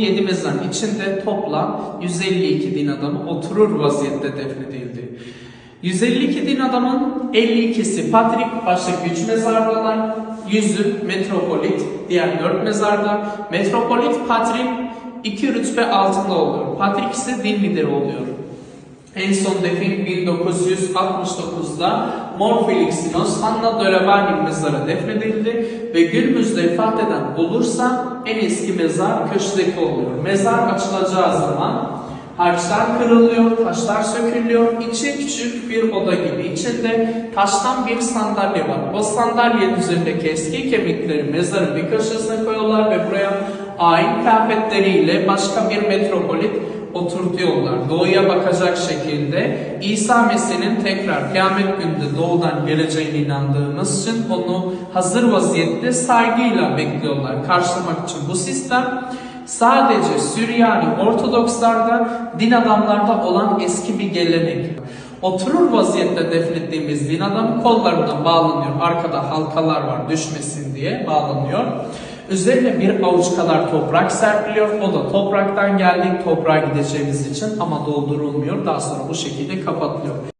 7 mezarın içinde toplam 152 din adamı oturur vaziyette defnedildi. 152 din adamın 52'si Patrik baştaki 3 mezardalar, 100'ü Metropolit diğer 4 mezarda. Metropolit Patrik 2 rütbe altında oluyor. Patrik ise din lideri oluyor. En son defin 1969'da Mor Felixinos Anna Dörebani mezarı defnedildi ve günümüzde vefat eden olursa en eski mezar köşkteki oluyor. Mezar açılacağı zaman harçlar kırılıyor, taşlar sökülüyor. İçi küçük bir oda gibi. İçinde taştan bir sandalye var. O sandalyenin üzerindeki eski kemikleri mezarın bir köşesine koyuyorlar ve buraya ayin kıyafetleriyle başka bir metropolit oturtuyorlar. Doğuya bakacak şekilde İsa Mesih'in tekrar kıyamet gününde doğudan geleceğine inandığımız için onu hazır vaziyette saygıyla bekliyorlar. Karşılamak için bu sistem sadece Süryani Ortodokslarda din adamlarda olan eski bir gelenek. Oturur vaziyette defnettiğimiz din adamı kollarına bağlanıyor. Arkada halkalar var düşmesin diye bağlanıyor. Üzerine bir avuç kadar toprak serpiliyor. O da topraktan geldik toprağa gideceğimiz için ama doldurulmuyor. Daha sonra bu şekilde kapatılıyor.